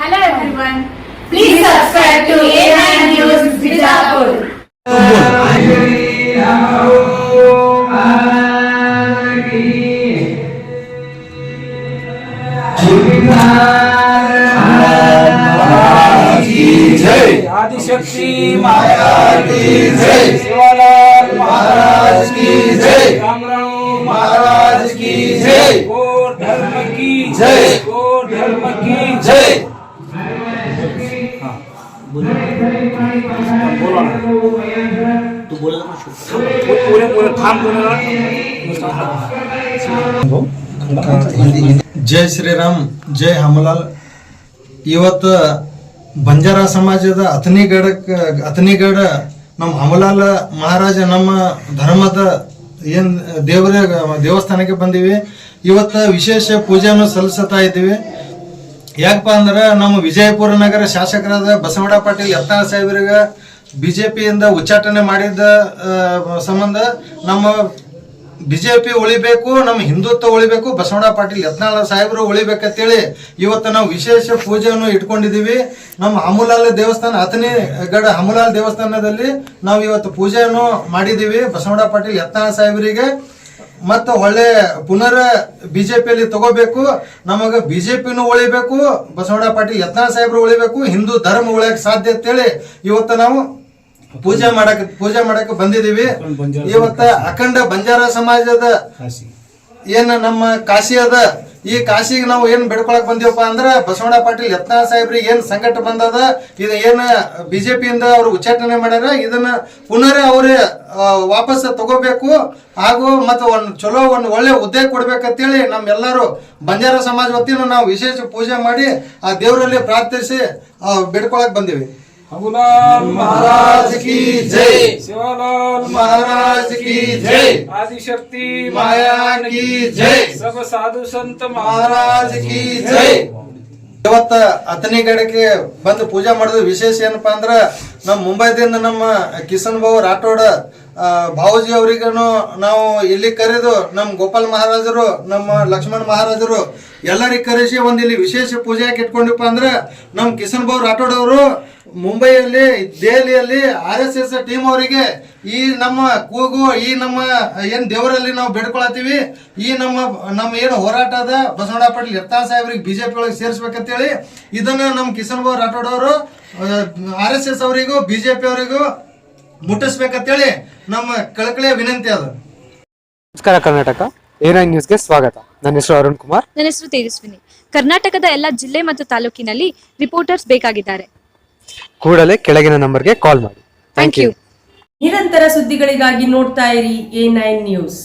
Hello everyone please subscribe to ए9 news Bijapur Adishakti Maya की जय। सेवालाल महाराज की जय। रामराणु महाराज की जय। गौर धर्म की जय। गौर धर्म बोलो ना तू बोला पूरे पूरे थाम बोले ಜೈ ಶ್ರೀರಾಮ್ ಜೈ ಹಮಲಾಲ್ ಇವತ್ತು ಬಂಜಾರ ಸಮಾಜದ ಅತನಿಗಡಕ್ ಅತನಿಗಡ ನಮ್ಮ ಹಮಲಾಲ್ ಮಹಾರಾಜ ನಮ್ಮ ಧರ್ಮದ ಏನ್ ದೇವರ ದೇವಸ್ಥಾನಕ್ಕೆ ಬಂದೀವಿ ಇವತ್ತು ವಿಶೇಷ ಪೂಜೆಯನ್ನು ಸಲ್ಲಿಸ್ತಾ ಇದ್ದೀವಿ ಯಾಕಪ್ಪ ಅಂದ್ರೆ ನಮ್ಮ ವಿಜಯಪುರ ನಗರ ಶಾಸಕರಾದ ಬಸವಣ್ಣ ಪಾಟೀಲ್, ಯತ್ನಾಳ್ ಸಾಹೇಬರಿಗೆ ಬಿಜೆಪಿಯಿಂದ ಉಚ್ಚಾಟನೆ ಮಾಡಿದ್ದ ಸಂಬಂಧ ನಮ್ಮ ಬಿಜೆಪಿ ಉಳಿಬೇಕು, ನಮ್ಮ ಹಿಂದುತ್ವ ಉಳಿಬೇಕು, ಬಸವಣ್ಣ ಪಾಟೀಲ್, ಯತ್ನಾಳ ಸಾಹೇಬರು ಉಳಿಬೇಕಂತೇಳಿ ಇವತ್ತು ನಾವು ವಿಶೇಷ ಪೂಜೆಯನ್ನು ಇಟ್ಕೊಂಡಿದ್ದೀವಿ. ನಮ್ಮ ಅಮುಲಾಲ್ ದೇವಸ್ಥಾನ ಅತನಿ ಗಡ ಅಮುಲಾಲ್ ದೇವಸ್ಥಾನದಲ್ಲಿ ನಾವು ಇವತ್ತು ಪೂಜೆಯನ್ನು ಮಾಡಿದ್ದೀವಿ. ಬಸವಣ್ಣ ಪಾಟೀಲ್, ಯತ್ನಾಳ ಸಾಹೇಬರಿಗೆ ಮತ್ತು ಒಳ್ಳೆ ಪುನರ್ ಬಿಜೆಪಿಯಲ್ಲಿ ತಗೋಬೇಕು. ನಮಗ ಬಿಜೆಪಿನೂ ಉಳಿಬೇಕು ಬಸವಣ್ಣ ಪಾಟೀಲ್ ಯತ್ನಾಳ್ ಸಾಹೇಬ್ರು ಉಳಿಬೇಕು ಹಿಂದೂ ಧರ್ಮ ಉಳಿಯಕ್ ಸಾಧ್ಯ ಅಂತೇಳಿ ಇವತ್ತು ನಾವು ಪೂಜೆ ಮಾಡಕ್ ಪೂಜೆ ಮಾಡಕ್ ಬಂದಿದೀವಿ ಇವತ್ತ ಅಖಂಡ ಬಂಜಾರ ಸಮಾಜದ ಏನ ನಮ್ಮ ಕಾಶಿ ಅದ? ಈ ಕಾಶಿಗೆ ನಾವು ಏನ್ ಬೆಡ್ಕೊಳಕ್ ಬಂದೀವಪ್ಪ ಅಂದ್ರೆ ಬಸವಣ್ಣ ಪಾಟೀಲ್ ಯತ್ನಾ ಸಾಹೇಬ್ರಿಗೆ ಏನ್ ಸಂಕಟ ಬಂದದ, ಇದು ಏನ್ ಬಿಜೆಪಿಯಿಂದ ಅವ್ರು ಉಚ್ಚಾಟನೆ ಮಾಡ್ಯಾರ, ಇದನ್ನ ಪುನರ್ ಅವ್ರ ವಾಪಸ್ ತಗೋಬೇಕು, ಹಾಗೂ ಮತ್ತೆ ಒಂದು ಚಲೋ ಒಂದು ಒಳ್ಳೆ ಹುದ್ದೆ ಕೊಡ್ಬೇಕಂತೇಳಿ ನಮ್ಮೆಲ್ಲರೂ ಬಂಜಾರ ಸಮಾಜ ವತಿಯನ್ನು ನಾವು ವಿಶೇಷ ಪೂಜೆ ಮಾಡಿ ಆ ದೇವರಲ್ಲಿ ಪ್ರಾರ್ಥಿಸಿ ಬೇಡ್ಕೊಳಕ್ ಬಂದಿವಿ. अबुलाल महाराज की जय शिवालाल महाराज की जय आदिशक्ति माया की जय सब साधु संत महाराज की जय ಇವತ್ತ ಅತನಿಗಡಕ್ಕೆ ಬಂದು ಪೂಜೆ ಮಾಡೋದು ವಿಶೇಷ ಏನಪ್ಪಾ ಅಂದ್ರ ನಮ್ಮ ಮುಂಬೈದಿಂದ ನಮ್ಮ ಕಿಸನ್ ಬಾಬು ರಾಠೋಡ ಆ, ಭಾವುಜಿ ಅವರಿಗೂ ನಾವು ಇಲ್ಲಿ ಕರೆದು ನಮ್ಮ ಗೋಪಾಲ್ ಮಹಾರಾಜರು ನಮ್ಮ ಲಕ್ಷ್ಮಣ್ ಮಹಾರಾಜರು ಎಲ್ಲರಿಗೆ ಕರೆಸಿ ಒಂದು ಇಲ್ಲಿ ವಿಶೇಷ ಪೂಜೆ ಯಾಕೆ ಇಟ್ಕೊಂಡಿಪ್ಪ ಅಂದ್ರೆ ನಮ್ಮ ಕಿಸನ್ ಬಾಬು ರಾಠೋಡ್ ಅವರು ಮುಂಬೈಯಲ್ಲಿ ದೆಹಲಿಯಲ್ಲಿ ಆರ್ ಎಸ್ ಎಸ್ ಟೀಮ್ ಅವರಿಗೆ ಈ ನಮ್ಮ ಕೂಗು ಈ ನಮ್ಮ ಏನ್ ದೇವರಲ್ಲಿ ನಾವು ಬೇಡ್ಕೊಳತ್ತೀವಿ ಈ ನಮ್ಮ ನಮ್ಮ ಏನು ಹೋರಾಟದ ಅದ ಬಸವಣ್ಣ ಪಾಟೀಲ್ ಎತ್ತಾ ಸಾಹೇಬ್ರಿಗೆ ಬಿಜೆಪಿ ಒಳಗೆ ಸೇರಿಸ್ಬೇಕಂತೇಳಿ ಇದನ್ನ ನಮ್ಮ ಕಿಶನ್ ಬಾಬು ರಾಠೋಡ್ ಅವರು ಆರ್ ಎಸ್ ಎಸ್ ಅವರಿಗೂ ಬಿಜೆಪಿ ಅವರಿಗೂ ಮುಟ್ಟಿಸ್ಬೇಕಂತೇಳಿ ನಮ್ಮ ಕಳಕಳಿಯ ವಿನಂತಿ ಅದು. ನಮಸ್ಕಾರ ಕರ್ನಾಟಕ ನೈನ್ ನ್ಯೂಸ್ಗೆ ಸ್ವಾಗತ. ನನ್ನ ಹೆಸರು ಅರುಣ್ ಕುಮಾರ್. ನನ್ನ ಹೆಸರು ತೇಜಸ್ವಿನಿ. ಕರ್ನಾಟಕದ ಎಲ್ಲ ಜಿಲ್ಲೆ ಮತ್ತು ತಾಲೂಕಿನಲ್ಲಿ ರಿಪೋರ್ಟರ್ಸ್ ಬೇಕಾಗಿದ್ದಾರೆ. ಕೂಡಲೇ ಕೆಳಗಿನ ನಂಬರ್ಗೆ ಕಾಲ್ ಮಾಡಿ. ಥ್ಯಾಂಕ್ ಯು ನಿರಂತರ ಸುದ್ದಿಗಳಿಗಾಗಿ ನೋಡ್ತಾ ಇರಿ ಎ ನೈನ್ ನ್ಯೂಸ್